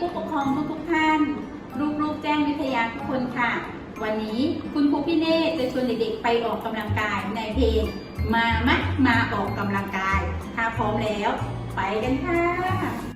ผู้ปกครองทุกทุกท่าน ลูกๆแจ้งวิทยาทุกคนค่ะ วันนี้คุณครูพี่เน่จะชวนเด็กๆไปออกกำลังกายในเพลงมามะมาออกกำลังกาย ถ้าพร้อมแล้ว ไปกันค่ะ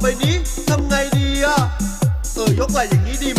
ไปนี้ทำไงดีอ่ะเออยกไหล่อย่างนี้ดี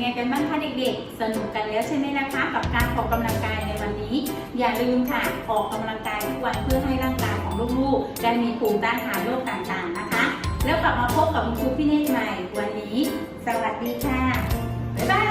ังไงกันบ้างคะเด็กๆ สนุกกันแล้วใช่ไหมนะคะ กับการออกกำลังกายในวันนี้ อย่าลืมค่ะออกกำลังกายทุกวันเพื่อให้ร่างกายของลูกๆได้มีภูมิต้านทานโรคต่างๆนะคะ แล้วกลับมาพบกับคุณครูพี่เนตรใหม่วันนี้ สวัสดีค่ะบ๊ายบาย